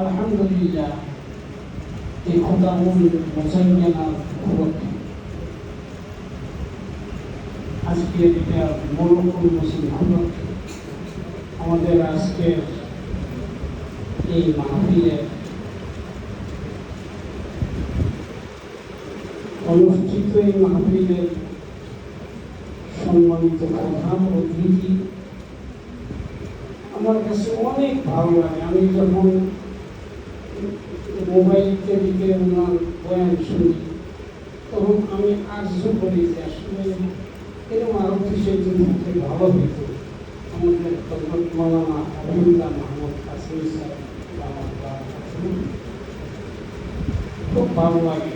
আলহামদুলিল্লাহ এই খোদামুল মোসাইয়ানা উপলক্ষে আজকে এটা মৌলকুল মুসলিম উপলক্ষে আমাদের আজকের এই মাহফিলের অনুষ্ঠিত এই মাহফিলের সম্মানিত প্রধান অতিথি আমার কাছে অনেক ভালো লাগে। আমি যখন মোবাইল টিভিতে ওনার বয়ান শুনি, তখন আমি আর্য করি যে আসলে এরকম আরও কিসের জন্য থাকলে ভালো হইত। আমাদের হজরত মৌলানা মাহমুদ বাবা খুব ভালো লাগে।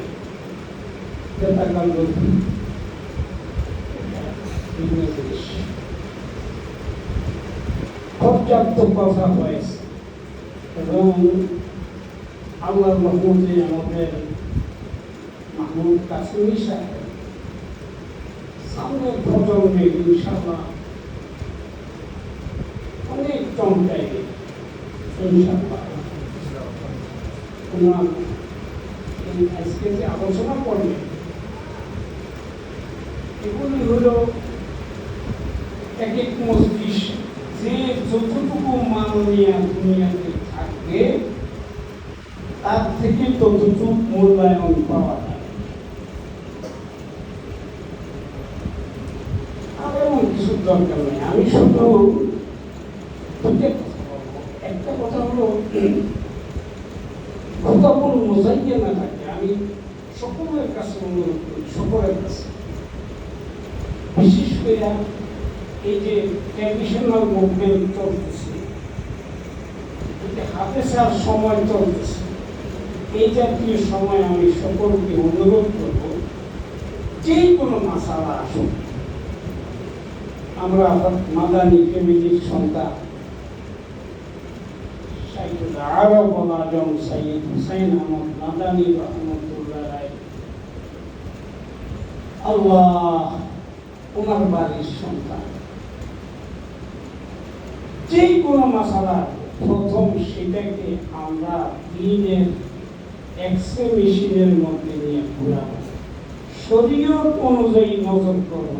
পর্যাপ্ত কথা হয়েছে। এবং আল্লাহর রহমতে আমাদের মাহমুদ কাশ্মীর সাহেব সামনের প্রজন্মে ইনশাল্লাহ অনেক এই আজকে যে আলোচনা করবে, এগুলি হলো এক এক মস্তিষ্ক যে যতটুকু মাননীয় দুনিয়াতে থাকবে তার থেকে ততটুকু মূল্যায়ন পাওয়া যায়। আর এমন কিছু দরকার নেই। আমি শুধু একটা কথা হলো মোজাইকে না থাকে, আমি সকলের কাছে অনুরোধ করি, সকলের কাছে। বিশেষ করে এই যে ট্র্যাডিশনাল মুভমেন্ট চলতেছে হাতে সার সময় চলতেছে এই জাতীয় সময় আমি সকলকে অনুরোধ করব যে কোনো মাসালা আসুক, আমরা মাদানী ফ্যামিলির সন্তান। সৈয়দ হুসাইন আহমদ মাদানী রহমতুল্লাহ রায় আল্লাহ ওনার বাড়ির সন্তান। যে কোনো মশালা প্রথম সেটাকে আমরা দিনের এক্সরে মধ্যে নিয়ে ঘুরাবো শরীয়ত অনুযায়ী নজর করব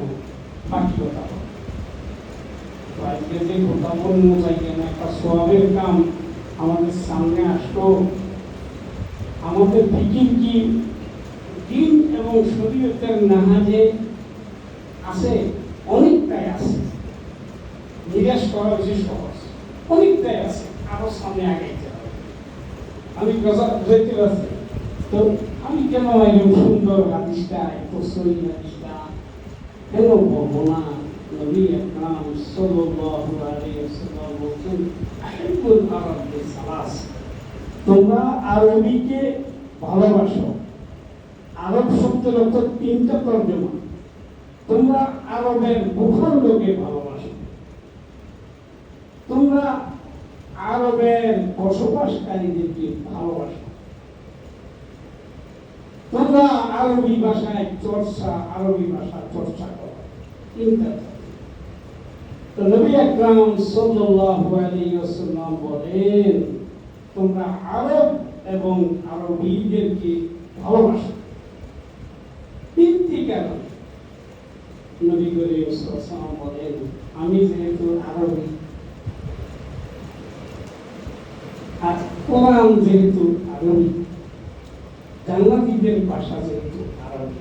যে একটা সোয়াবের কাম আমাদের সামনে আসলো। আমাদের ফিকির কি? দিন এবং নাহাজে আছে, অনেকটাই আছে। নিরাশ করা হচ্ছে সহজ। অনেকটাই আছে, আরও সামনে হবে। আমি বুঝাইতে পারছি। তো আমি কেন এরকম সুন্দর হাদিসটা এত সহি হাদিসটা কেন বলব না? নবী আকরাম সাল্লাল্লাহু আলাইহি ওয়াসাল্লাম বলছেন আহিবুল আরব বিসালাস তোমরা আরবিকে ভালোবাসো। আরব শব্দের অর্থ তিনটা তর্জমা। তোমরা আরবের ভূখণ্ডকে ভালোবাসো। তোমরা আরবের বসবাসকারীদেরকে ভালোবাসো। তোমরা আরবি ভাষায় চর্চা, আরবি ভাষা চর্চা করো। তিনটা তো নবী আকরাম সাল্লাল্লাহু আলাইহি ওয়াসাল্লাম বলেন, তোমরা আরব এবং আরবীদেরকে ভালোবাসো। তিনটি কারণ নবী করিম সাল্লাল্লাহু বলেন, আমি যেহেতু আরবি আর কোরআন যেহেতু আরবি জান্নাতীদের ভাষা যেহেতু আরবি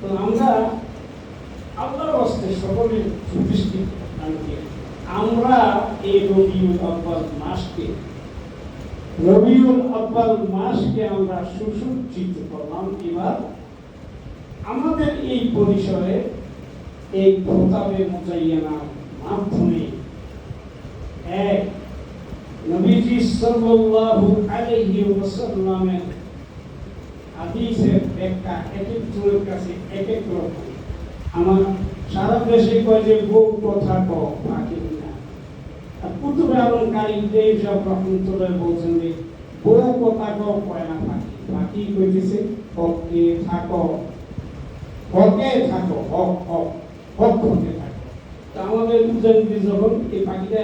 তো আমরা, আল্লাহর হস্তে সকলের সুদৃষ্টি আমরা এই রবিউল আব্বাল মাসকে, রবিউল আব্বাল মাসকে আমরা সুসজ্জিত করলাম। এবার আমাদের এই পরিসরে এই প্রতাপে মোজাইয়ানার মাধ্যমে এক নবীজি সাল্লাল্লাহু আলাইহি ওয়াসাল্লামের হাদিসের ব্যাখ্যা এক একজনের কাছে এক এক রকম আমার সারা দেশে কয় যে বউ কথা কও ফাঁকি না আর কুতুবে আলম কারি দেব সব রহমতুল্লাহ বলছেন যে বউ কথা কও, কয় না ফাঁকি ফাঁকি কইতেছে হকে থাকো। হকে থাকো, হক হক হক হকে থাকো। তা আমাদের মুজাহিদি যখন এই পাখিটা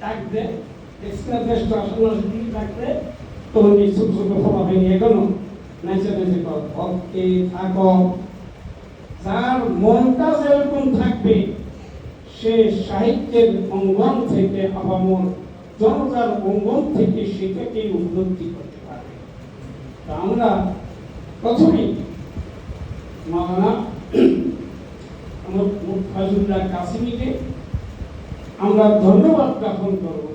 ডাক দেয় তখন এখনও যার মনটা যেরকম থাকবে সে সাহিত্যের অঙ্গন থেকে আবামর জনতার অঙ্গন থেকে সেটাকে উপলব্ধি করতে পারবে তা আমরা প্রথমেই কাসিমিকে আমরা ধন্যবাদ জ্ঞাপন করব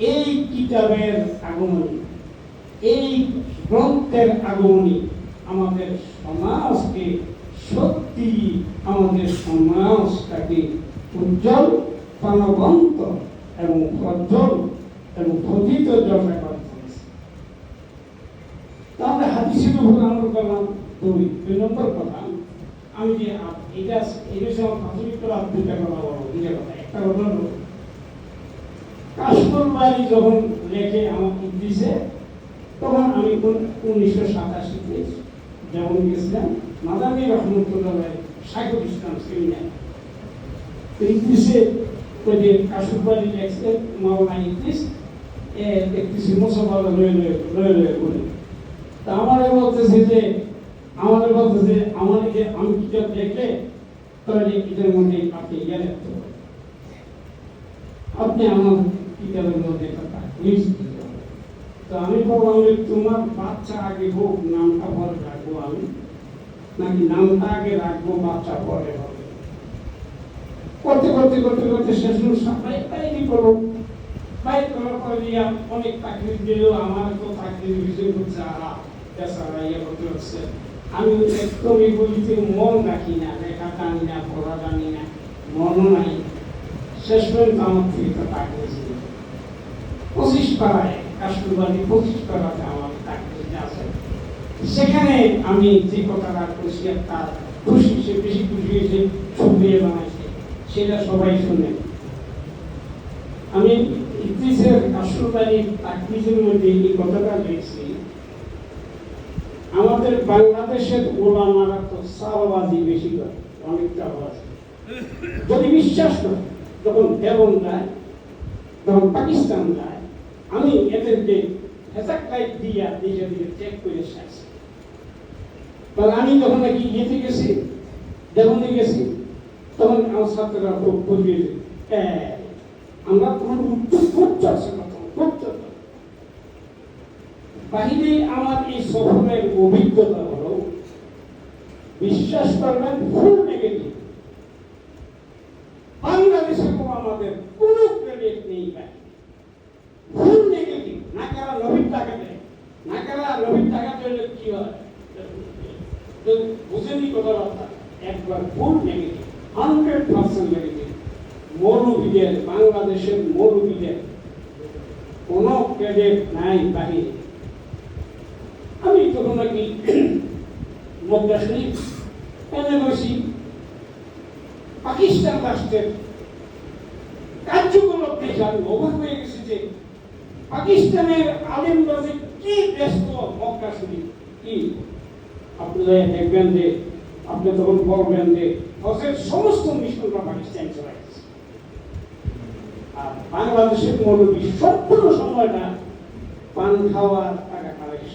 এই কিতাবের আগমনী, এই গ্রন্থের আগমনী আমাদের সমাজকে সত্যি আমাদের সমাজটাকে উজ্জ্বল, প্রাণবন্ত এবং প্রজ্জ্বল এবং প্রথিত জমা করে তাহলে হাদিসের উপর আমরা করলাম। দুই দুই নম্বর কথা, আমি যে এটা এই বিষয়ে আমার প্রাথমিক করে দুইটা কথা বলব দুইটা কথা। একটা কথা হলো কাশফুল বাড়ি যখন লেখে আমাকে দিছে, তখন আমি উনিশশো সাতাশিতে যেমন গেছিলাম, মাদানী রহমতুল্লাহ সাইকুল ইসলাম সেমিনার। ইংলিশে ওই যে কাশফুল বাড়ি লেখছে মাওলানা ইংলিশ একত্রিশে মুসলমান লয়ে লয়ে লয়ে লয়ে বলে। তা আমাদের বলতেছে যে আমাদের আমার যে আমি কিতাব দেখলে? তাহলে এটার মধ্যে আপনি ইয়ে লিখতে পারেন আপনি আমার কিতাবের মধ্যে তাকলিফ দিতে তো আমি বললাম যে, তোমার বাচ্চা আগে হোক, নামটা পরে রাখব আমি। নাকি নামটা আগে রাখব, বাচ্চা পরে হবে? করতে করতে করতে করতে শেষ সাপ্লাই বাইরে করো বাইরে করার পরে দিয়া অনেক তাকলিফ দিল, আমার তো তাকলিফ বিষয় করছে আহা, বেচারা ইয়ে করতে হচ্ছে। আমি একদমই বলিতে মন রাখি না, লেখা জানি না, পড়া জানি না, মনও নাই। শেষ পর্যন্ত আমার থেকে তো তাকিয়েছিল পঁচিশ পাড়ায় কাশ্মীরবাদী পঁচিশ পাড়াতে আমার তাকিয়ে আছে। সেখানে আমি যে কথাটা করছি আর তার খুশি, সে বেশি খুশি হয়েছে ছবি বানাইছে, সেটা সবাই শুনে। আমি ইতিহাসের কাশ্মীরবাদী তাকবিজের মধ্যে এই কথাটা লিখছি আমাদের বাংলাদেশের ওলামারা তো সাওয়াবাজি বেশি করে, অনেকটা আছে যদি বিশ্বাস করে যখন দেবন যায়, যখন পাকিস্তান যায়, আমি এদেরকে হেসাক দিয়া দিকে চেক করে তাহলে আমি যখন নাকি ইয়েতে গেছি দেবনে গেছি, তখন আমার ছাত্ররা খুব আমরা তোমার চর্চা বাহিরে আমার এই সফরের অভিজ্ঞতা হলো, বিশ্বাস করবেন ফুল নেগেটিভ বাংলাদেশে কোনো আমাদের কোনো ক্রেডিট নেই ফুল নেগেটিভ না কারা নবীর টাকা দেয়, না কারা নবীর টাকা দিলে কি হয়? বুঝেনি কথাবার্তা একবার full negative hundred percent negative মৌলবীদের বাংলাদেশের মৌলবীদের কোনো ক্রেডিট নাই বাহিরে। আমি তখন নাকি মক্কা শরীফ বসি, পাকিস্তান রাষ্ট্রের কার্যকলাপ দেখে আমি অবাক হয়ে গেছি যে পাকিস্তানের আলিমরা যে কি ব্যস্ত মক্কা শরীফ? কি? আপনারা দেখবেন যে, আপনি তখন বলবেন যে, হজের সমস্ত মিশনরা পাকিস্তান চলে গেছে। আর বাংলাদেশের মৌলবী সম্পূর্ণ সময়টা পান খাওয়ার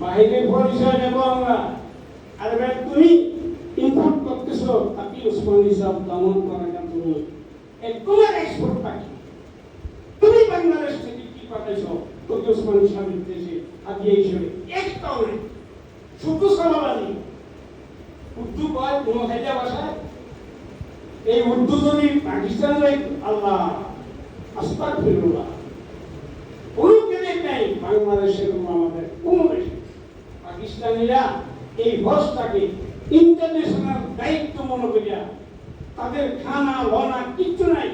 বাইরে পরিচয় নেব আমরা। আরে ভাই তুমি ইম্পোর্ট করতেছো, তাকে উসমানী সাহেব দমন করে না তুমি তোমার এক্সপোর্ট তুমি বাংলাদেশ থেকে কি পাঠাইছো? তোকে উসমানী সাহেবের দেশে হাতিয়ে হিসেবে একটাও নেই শুধু সালাবানি উর্দু কয়, কোনো হাইজা ভাষায় এই উর্দু যদি পাকিস্তানের আল্লাহ। আস্তাক ফিরুল্লাহ কোনো বাংলাদেশের আমাদের কোনো দেশে। পাকিস্তানিরা এই হজটাকে ইন্টারন্যাশনাল দায়িত্ব মনে করিয়া তাদের খানা, লনা কিচ্ছু নাই।